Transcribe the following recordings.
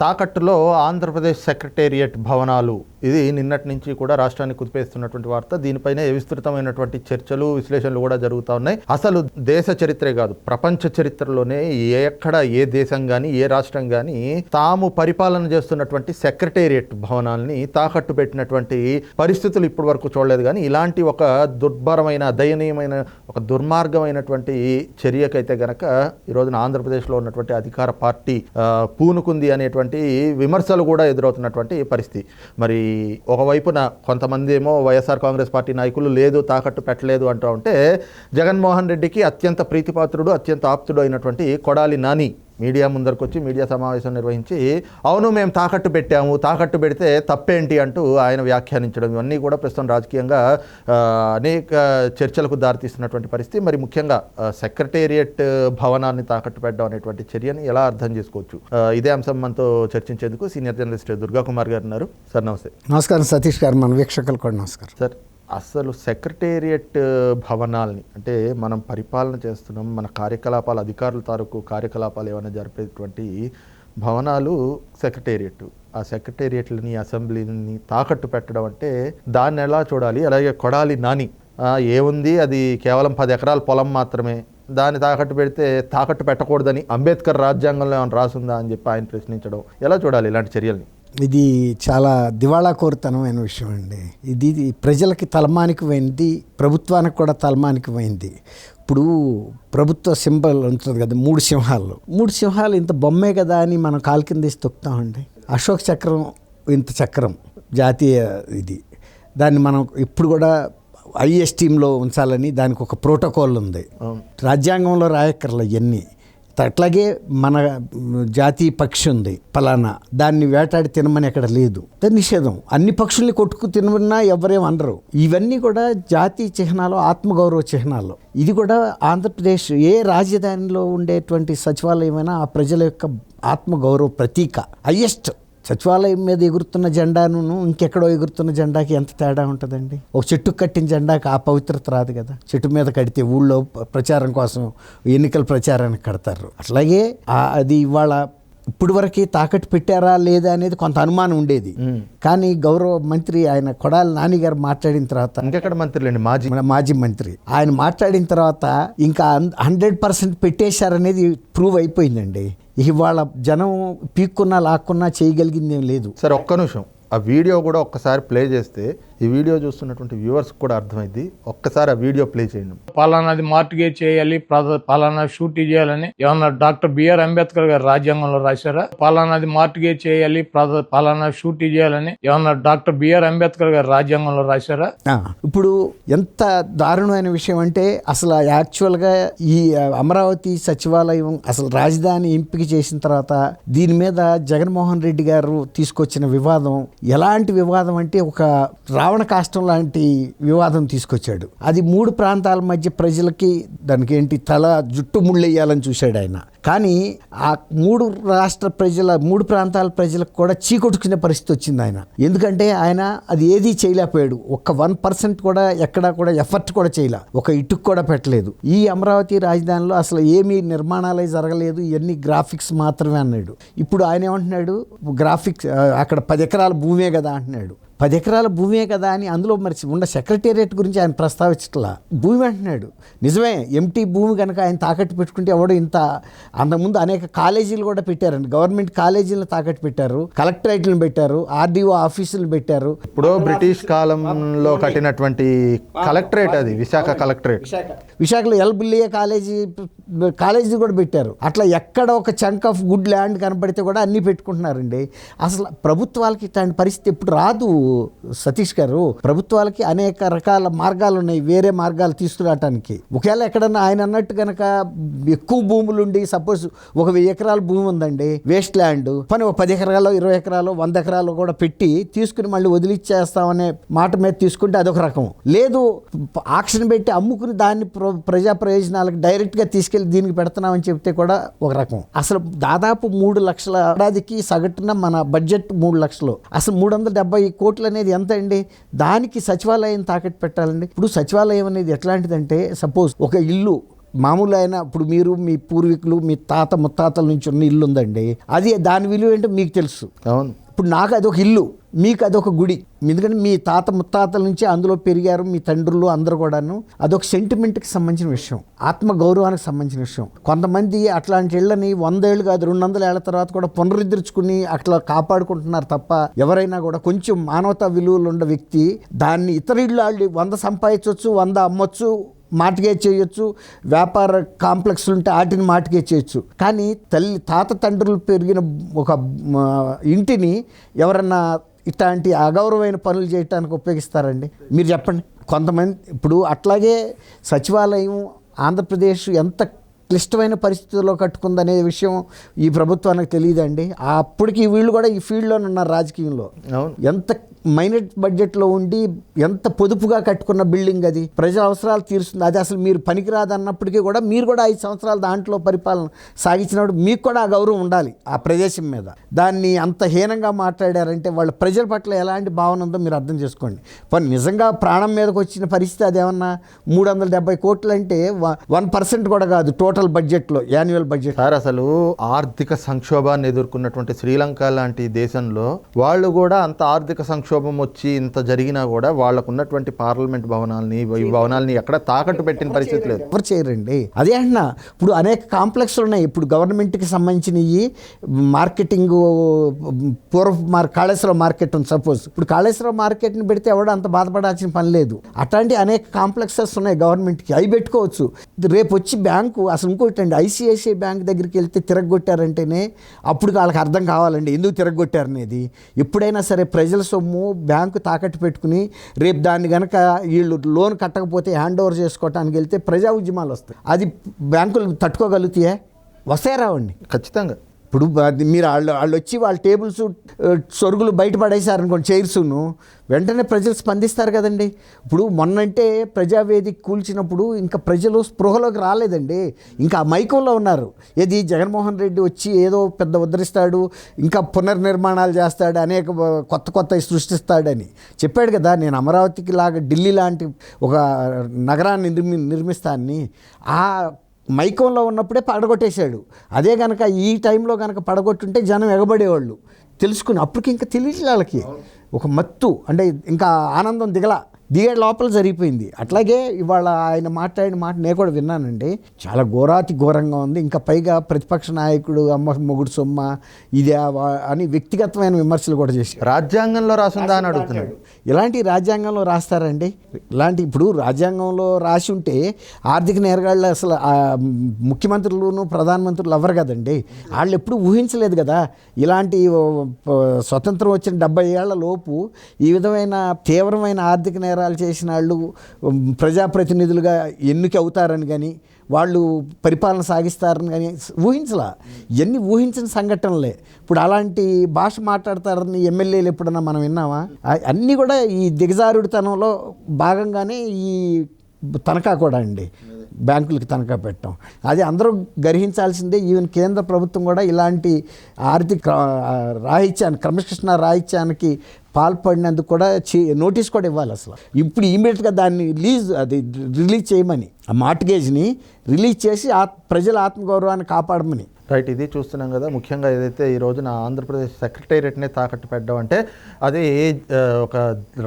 తాకట్టులో ఆంధ్రప్రదేశ్ సెక్రటేరియట్ భవనాలు. ఇది నిన్నటి నుంచి కూడా రాష్ట్రాన్ని కుదిపేస్తున్నటువంటి వార్త. దీనిపైనే విస్తృతమైనటువంటి చర్చలు విశ్లేషణలు కూడా జరుగుతూ ఉన్నాయి. అసలు దేశ చరిత్రే కాదు ప్రపంచ చరిత్రలోనే ఎక్కడ ఏ దేశం కానీ ఏ రాష్ట్రం కానీ తాము పరిపాలన చేస్తున్నటువంటి సెక్రటేరియట్ భవనాల్ని తాకట్టు పెట్టినటువంటి పరిస్థితులు ఇప్పటి వరకు చూడలేదు. కానీ ఇలాంటి ఒక దుర్భరమైన దయనీయమైన ఒక దుర్మార్గమైనటువంటి చర్యకైతే గనక ఈ రోజున ఆంధ్రప్రదేశ్లో ఉన్నటువంటి అధికార పార్టీ పూనుకుంది అనేటువంటి విమర్శలు కూడా ఎదురవుతున్నటువంటి పరిస్థితి. మరి ఒకవైపున కొంతమంది ఏమో వైఎస్ఆర్ కాంగ్రెస్ పార్టీ నాయకులు లేదు తాకట్టు పెట్టలేదు అంటూ ఉంటే జగన్మోహన్ రెడ్డికి అత్యంత ప్రీతిపాత్రుడు అత్యంత ఆప్తుడు అయినటువంటి కొడాలి నాని మీడియా ముందరకు వచ్చి మీడియా సమావేశం నిర్వహించి అవును మేము తాకట్టు పెట్టాము. తాకట్టు పెడితే తప్పేంటి? అంటూ ఆయన వ్యాఖ్యానించడం. ఇవన్నీ కూడా ప్రస్తుతం రాజకీయంగా అనేక చర్చలకు దారితీస్తున్నటువంటి పరిస్థితి. మరి ముఖ్యంగా సెక్రటేరియట్ భవనాన్ని తాకట్టు పెట్టడం అనేటువంటి చర్యని ఎలా అర్థం చేసుకోవచ్చు? ఇదే అంశం మనతో చర్చించేందుకు సీనియర్ జర్నలిస్ట్ దుర్గా కుమార్ గారు ఉన్నారు. సార్ నమస్తే. నమస్కారం. సతీష్ గారు మన వీక్షకులు కూడా నమస్కారం. సార్ అసలు సెక్రటేరియట్ భవనాల్ని అంటే మనం పరిపాలన చేస్తున్నాం మన కార్యకలాపాలు అధికారుల తరకు కార్యకలాపాలు ఏమైనా జరిపేటువంటి భవనాలు సెక్రటేరియట్. ఆ సెక్రటేరియట్లని అసెంబ్లీని తాకట్టు పెట్టడం అంటే దాన్ని ఎలా చూడాలి? అలాగే కొడాలి నాని. ఏముంది? అది కేవలం పది ఎకరాల పొలం మాత్రమే. దాన్ని తాకట్టు పెడితే తాకట్టు పెట్టకూడదని అంబేద్కర్ రాజ్యాంగంలో ఏమైనా రాసుందా అని చెప్పి ఆయన ప్రశ్నించడం. ఎలా చూడాలి ఇలాంటి చర్యల్ని? ఇది చాలా దివాళా కోరుతనమైన విషయం అండి. ఇది ప్రజలకి తలమానికి పోయింది ప్రభుత్వానికి కూడా తలమానికి పోయింది. ఇప్పుడు ప్రభుత్వ సింబల్ ఉంటుంది కదా మూడు సింహాలు. మూడు సింహాలు ఇంత బొమ్మే కదా అని మనం కాలు కింద వేసి తొక్కుతామండి. అశోక్ చక్రం ఇంత చక్రం జాతీయ ఇది. దాన్ని మనం ఇప్పుడు కూడా ఐఎస్ టీంలో ఉంచాలని దానికి ఒక ప్రోటోకాల్ ఉంది. రాజ్యాంగంలో రాయక్కర్లే ఇవన్నీ అట్లాగే మన జాతీయ పక్షి ఉంది పలానా. దాన్ని వేటాడి తినమని ఎక్కడ లేదు. నిషేధం. అన్ని పక్షుల్ని కొట్టుకు తినమన్నా ఎవరేం అనరు. ఇవన్నీ కూడా జాతీయ చిహ్నాలు ఆత్మగౌరవ చిహ్నాలు. ఇది కూడా ఆంధ్రప్రదేశ్ ఏ రాజధానిలో ఉండేటువంటి సచివాలయమైనా ఆ ప్రజల యొక్క ఆత్మగౌరవ ప్రతీక. హయ్యెస్ట్. సచివాలయం మీద ఎగురుతున్న జెండాను ఇంకెక్కడో ఎగురుతున్న జెండాకి ఎంత తేడా ఉంటుందండి? ఒక చెట్టు కట్టిన జెండాకి ఆ పవిత్రత రాదు కదా. చెట్టు మీద కడితే ఊళ్ళో ప్రచారం కోసం ఎన్నికల ప్రచారానికి కడతారు. అట్లాగే అది ఇవాళ ఇప్పుడు వరకు తాకట్టు పెట్టారా లేదా అనేది కొంత అనుమానం ఉండేది. కానీ గౌరవ మంత్రి ఆయన కొడాలి నానిగారు మాట్లాడిన తర్వాత ఇంకెక్కడ మంత్రులండి? మాజీ మన మాజీ మంత్రి. ఆయన మాట్లాడిన తర్వాత ఇంకా హండ్రెడ్ పర్సెంట్ పెట్టేశారనేది ప్రూవ్ అయిపోయిందండి. ఇవాళ జనం పీక్కున్నా లాక్కున్నా చేయగలిగింది ఏం లేదు. సరే ఒక్క నిమిషం. ఆ వీడియో కూడా ఒక్కసారి ప్లే చేస్తే ఈ వీడియో చూస్తున్నటువంటి వ్యూవర్స్ కూడా అర్థమైంది. ఒక్కసారి ఆ వీడియో ప్లే చేయండి. పలానాది మార్టిగేజ్ చేయాలి పలానా షూటీ చేయాలని ఏమన్నా డాక్టర్ బిఆర్ అంబేద్కర్ గారు రాజ్యాంగంలో రాశారా? పలానాది మార్టిగేజ్ చేయాలి పలానా షూటీ చేయాలని ఏమన్నా డాక్టర్ బిఆర్ అంబేద్కర్ గారు రాజ్యాంగంలో రాశారా? ఇప్పుడు ఎంత దారుణమైన విషయం అంటే అసలు యాక్చువల్గా ఈ అమరావతి సచివాలయం అసలు రాజధాని ఎంపిక చేసిన తర్వాత దీని మీద జగన్మోహన్ రెడ్డి గారు తీసుకొచ్చిన వివాదం ఎలాంటి వివాదం అంటే ఒక రావణ కాష్టం లాంటి వివాదం తీసుకొచ్చాడు. అది మూడు ప్రాంతాల మధ్య ప్రజలకి దానికి ఏంటి తల జుట్టు ముళ్ళెయ్యాలని చూశాడు ఆయన. కానీ ఆ మూడు రాష్ట్ర ప్రజల మూడు ప్రాంతాల ప్రజలకు కూడా చీకొట్టుకునే పరిస్థితి వచ్చింది ఆయన. ఎందుకంటే ఆయన అది ఏదీ చేయలేకపోయాడు. ఒక్క వన్ పర్సెంట్ కూడా ఎక్కడా కూడా ఎఫర్ట్ కూడా చేయలే. ఒక ఇటుకు కూడా పెట్టలేదు. ఈ అమరావతి రాజధానిలో అసలు ఏమీ నిర్మాణాలే జరగలేదు. ఇవన్నీ గ్రాఫిక్స్ మాత్రమే అన్నాడు. ఇప్పుడు ఆయన ఏమంటున్నాడు? గ్రాఫిక్స్ అక్కడ పది ఎకరాల భూమే కదా అంటున్నాడు. పది ఎకరాల భూమే కదా అని అందులో మరి ఉన్న సెక్రటేరియట్ గురించి ఆయన ప్రస్తావించట్లా? భూమి అంటున్నాడు. నిజమే ఎంటీ భూమి కనుక ఆయన తాకట్టు పెట్టుకుంటే ఎవడో ఇంత అంతకుముందు అనేక కాలేజీలు కూడా పెట్టారండి గవర్నమెంట్ కాలేజీలను తాకట్టు పెట్టారు కలెక్టరేట్లను పెట్టారు ఆర్డీఓ ఆఫీసులు పెట్టారు. ఇప్పుడు బ్రిటిష్ కాలంలో కట్టినటువంటి కలెక్టరేట్ అది విశాఖ కలెక్టరేట్. విశాఖలో ఎల్బుల్లియ కాలేజీ కాలేజీ కూడా పెట్టారు. అట్లా ఎక్కడ ఒక చంక్ ఆఫ్ గుడ్ ల్యాండ్ కనపడితే కూడా అన్నీ పెట్టుకుంటున్నారండి. అసలు ప్రభుత్వాలకి ఇట్లాంటి పరిస్థితి ఎప్పుడు రాదు. సతీష్ గారు ప్రభుత్వాలకి అనేక రకాల మార్గాలు ఉన్నాయి వేరే మార్గాలు తీసుకురావటానికి. ఒకవేళ ఎక్కడన్నా ఆయన అన్నట్టు కనుక ఎక్కువ భూములుండి సపోజ్ ఒక వెయ్యి ఎకరాల భూమి ఉందండి వేస్ట్ ల్యాండ్ పని ఒక పది ఎకరాలు ఇరవై ఎకరాలు వంద ఎకరాలు కూడా పెట్టి తీసుకుని మళ్ళీ వదిలిచ్చేస్తామనే మాట మీద తీసుకుంటే అదొక రకం. లేదు ఆక్షన్ పెట్టి అమ్ముకుని దాన్ని ప్ర- ప్రజా ప్రయోజనాలకు డైరెక్ట్గా తీసుకెళ్ళి దీనికి పెడుతున్నామని చెప్తే కూడా ఒక రకం. అసలు దాదాపు మూడు లక్షల ఏడాదికి సగటున మన బడ్జెట్ మూడు లక్షలు. అసలు మూడు వందల డెబ్బై కోట్లు అనేది ఎంత అండి దానికి సచివాలయం తాకట్టు పెట్టాలండి. ఇప్పుడు సచివాలయం అనేది ఎట్లాంటిదంటే సపోజ్ ఒక ఇల్లు మామూలు అయినా ఇప్పుడు మీరు మీ పూర్వీకులు మీ తాత ముత్తాతల నుంచి ఉన్న ఇల్లు ఉందండి అది దాని విలువ ఏంటో మీకు తెలుసు. అవును. ఇప్పుడు నాకు అదొక ఇల్లు. మీకు అదొక గుడి. ఎందుకంటే మీ తాత ముత్తాతల నుంచి అందులో పెరిగారు మీ తండ్రులు అందరూ కూడాను. అదొక సెంటిమెంట్కి సంబంధించిన విషయం. ఆత్మ గౌరవానికి సంబంధించిన విషయం. కొంతమంది అట్లాంటి ఇళ్ళని వందేళ్ళు కాదు రెండు వందల ఏళ్ళ తర్వాత కూడా పునరుద్ధరించుకుని అట్లా కాపాడుకుంటున్నారు తప్ప ఎవరైనా కూడా కొంచెం మానవతా విలువలు ఉన్న వ్యక్తి దాన్ని ఇతర ఇళ్ళు వాళ్ళు వంద సంపాదించవచ్చు వంద అమ్మొచ్చు మార్టిగేజ్ చేయొచ్చు వ్యాపార కాంప్లెక్స్లు ఉంటే వాటిని మార్టిగేజ్ చేయొచ్చు. కానీ తల్లి తాత తండ్రులు పెరిగిన ఒక ఇంటిని ఎవరన్నా ఇట్లాంటి అగౌరవమైన పనులు చేయడానికి ఉపయోగిస్తారండి. మీరు చెప్పండి. కొంతమంది ఇప్పుడు అట్లాగే సచివాలయం ఆంధ్రప్రదేశ్ ఎంత క్లిష్టమైన పరిస్థితుల్లో కట్టుకుందనే విషయం ఈ ప్రభుత్వానికి తెలియదండి. అప్పటికి వీళ్ళు కూడా ఈ ఫీల్డ్లోనే ఉన్నారు రాజకీయంలో. ఎంత మైనట్ బడ్జెట్లో ఉండి ఎంత పొదుపుగా కట్టుకున్న బిల్డింగ్ అది? ప్రజల అవసరాలు తీరుస్తుంది. అది అసలు మీరు పనికిరాదు అన్నప్పటికీ కూడా మీరు కూడా ఐదు సంవత్సరాలు దాంట్లో పరిపాలన సాగించినప్పుడు మీకు కూడా ఆ గౌరవం ఉండాలి ఆ ప్రదేశం మీద. దాన్ని అంత హీనంగా మాట్లాడారంటే వాళ్ళ ప్రజల పట్ల ఎలాంటి భావన ఉందో మీరు అర్థం చేసుకోండి. పని నిజంగా ప్రాణం మీదకి వచ్చిన పరిస్థితి అదేమన్నా మూడు వందల డెబ్బై కోట్లు అంటే వన్ పర్సెంట్ కూడా కాదు టోటల్ బడ్జెట్లో యాన్యువల్ బడ్జెట్. సార్ అసలు ఆర్థిక సంక్షోభాన్ని ఎదుర్కొన్నటువంటి శ్రీలంక లాంటి దేశంలో వాళ్ళు కూడా అంత ఆర్థిక సంక్షోభం వచ్చి ఇంత జరిగినా కూడా వాళ్ళకు ఉన్నటువంటి పార్లమెంట్ భవనాల్ని ఈ భవనాల్ని ఎక్కడ తాకట్టు పెట్టిన పరిస్థితి లేదు. ఎవరు చేయరండి? అదే అంటున్నా ఇప్పుడు అనేక కాంప్లెక్స్లు ఉన్నాయి. ఇప్పుడు గవర్నమెంట్కి సంబంధించినవి మార్కెటింగ్ పూర్వ మార్ కాళేశ్వరం మార్కెట్ ఉంది సపోజ్. ఇప్పుడు కాళేశ్వరం మార్కెట్ని పెడితే ఎవడో అంత బాధపడాల్సిన పని లేదు. అట్లాంటి అనేక కాంప్లెక్సెస్ ఉన్నాయి గవర్నమెంట్కి. అవి పెట్టుకోవచ్చు. రేపు వచ్చి బ్యాంకు అసలు ఇంకోటి అండి ఐసిఐసిఐ బ్యాంక్ దగ్గరికి వెళ్తే తిరగొట్టారంటేనే అప్పుడు వాళ్ళకి అర్థం కావాలండి ఎందుకు తిరగొట్టారు అనేది ఎప్పుడైనా సరే ప్రజల సొమ్ము బ్యాంకు తాకట్టు పెట్టుకుని రేపు దాన్ని కనుక వీళ్ళు లోన్ కట్టకపోతే హ్యాండ్ ఓవర్ చేసుకోవటానికి వెళ్తే ప్రజా ఉద్యమాలు వస్తాయి. అది బ్యాంకులు తట్టుకోగలుగుతాయా? వస్తాయి రావండి? ఖచ్చితంగా. ఇప్పుడు అది మీరు వాళ్ళు వాళ్ళు వచ్చి వాళ్ళ టేబుల్స్ సొరుగులు బయట చైర్స్ను వెంటనే ప్రజలు స్పందిస్తారు కదండి. ఇప్పుడు మొన్నంటే ప్రజావేదిక కూల్చినప్పుడు ఇంకా ప్రజలు స్పృహలోకి రాలేదండి. ఇంకా మైకంలో ఉన్నారు. ఏది జగన్మోహన్ రెడ్డి వచ్చి ఏదో పెద్ద ఉద్ధరిస్తాడు ఇంకా పునర్నిర్మాణాలు చేస్తాడు అనేక కొత్త కొత్త సృష్టిస్తాడని. చెప్పాడు కదా నేను అమరావతికి లాగా ఢిల్లీ లాంటి ఒక నగరాన్ని నిర్మి నిర్మిస్తానని. ఆ మైకంలో ఉన్నప్పుడే పడగొట్టేశాడు. అదే కనుక ఈ టైంలో కనుక పడగొట్టుంటే జనం ఎగబడేవాళ్ళు. తెలుసుకుని అప్పటికి ఇంకా తెలియట్లే వాళ్ళకి. ఒక మత్తు అంటే ఇంకా ఆనందం దిగల దిగే లోపల జరిగిపోయింది. అట్లాగే ఇవాళ ఆయన మాట్లాడిన మాట నేను కూడా విన్నానండి. చాలా ఘోరాతి ఘోరంగా ఉంది. ఇంకా పైగా ప్రతిపక్ష నాయకుడు అమ్మ మొగుడు సొమ్మ ఇదే అని వ్యక్తిగతమైన విమర్శలు కూడా చేశారు. రాజ్యాంగంలో రాసుందా అని అడుగుతున్నాడు. ఇలాంటి రాజ్యాంగంలో రాస్తారండి? ఇలాంటి ఇప్పుడు రాజ్యాంగంలో రాసి ఉంటే ఆర్థిక నేరగాళ్ళు అసలు ముఖ్యమంత్రులను ప్రధానమంత్రులు అవ్వరు కదండి? వాళ్ళు ఎప్పుడు ఊహించలేదు కదా. ఇలాంటి స్వతంత్రం వచ్చిన డెబ్బై ఏళ్ళ లోపు ఈ విధమైన తీవ్రమైన ఆర్థిక నేరాలు చేసిన వాళ్ళు ప్రజాప్రతినిధులుగా ఎన్నిక అవుతారని కానీ వాళ్ళు పరిపాలన సాగిస్తారని కానీ ఊహించలా. ఎన్ని ఊహించిన సంఘటనలే. ఇప్పుడు అలాంటి భాష మాట్లాడతారని ఎమ్మెల్యేలు ఎప్పుడన్నా మనం విన్నామా? అన్నీ కూడా ఈ దిగజారుడితనంలో భాగంగానే ఈ తనఖా కూడా అండి. బ్యాంకులకి తనఖా పెట్టడం. అది అందరూ గ్రహించాల్సిందే. ఈవెన్ కేంద్ర ప్రభుత్వం కూడా ఇలాంటి ఆర్థిక రాహిత్యాన్ని క్రమశిక్షణ రాహిత్యానికి పాల్పడినందుకు కూడా చే- నోటీస్ కూడా ఇవ్వాలి అసలు. ఇప్పుడు ఇమీడియట్గా దాన్ని రిలీజ్ అది రిలీజ్ చేయమని ఆ మార్ట్గేజ్ని రిలీజ్ చేసి ఆ ప్రజల ఆత్మగౌరవాన్ని కాపాడమని. రైట్ ఇది చూస్తున్నాం కదా. ముఖ్యంగా ఏదైతే ఈ రోజున ఆంధ్రప్రదేశ్ సెక్రటేరియట్నే తాకట్టు పెట్టడం అంటే అది ఏ ఒక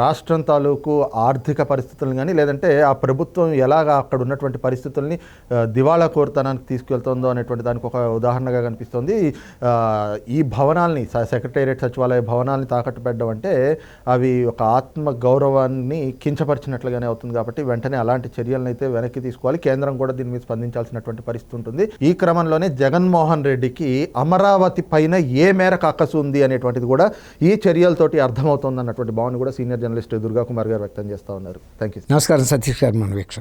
రాష్ట్రం తాలూకు ఆర్థిక పరిస్థితులను కానీ లేదంటే ఆ ప్రభుత్వం ఎలాగ అక్కడ ఉన్నటువంటి పరిస్థితుల్ని దివాళా కోరుతానానికి తీసుకెళ్తుందో అనేటువంటి దానికి ఒక ఉదాహరణగా కనిపిస్తుంది. ఈ భవనాల్ని సెక్రటేరియట్ సచివాలయ భవనాల్ని తాకట్టు పెట్టడం అంటే అవి ఒక ఆత్మ గౌరవాన్ని కించపరిచినట్లుగానే అవుతుంది కాబట్టి వెంటనే అలాంటి చర్యలను అయితే వెనక్కి తీసుకోవాలి. కేంద్రం కూడా దీని మీద స్పందించాల్సినటువంటి పరిస్థితి ఉంటుంది. ఈ క్రమంలోనే జగన్మోహన్ రెడ్డికి అమరావతి పైన ఏ మేరకు అక్కసు ఉంది అనేటువంటిది కూడా ఈ చర్యలతోటి అర్థమవుతుంది అన్నటువంటి భావన కూడా సీనియర్ జర్నలిస్ట్ దుర్గా కుమార్ గారు వ్యక్తం చేస్తా ఉన్నారు. థ్యాంక్ యూ నమస్కారం సతీష్ గారు మన వీక్ష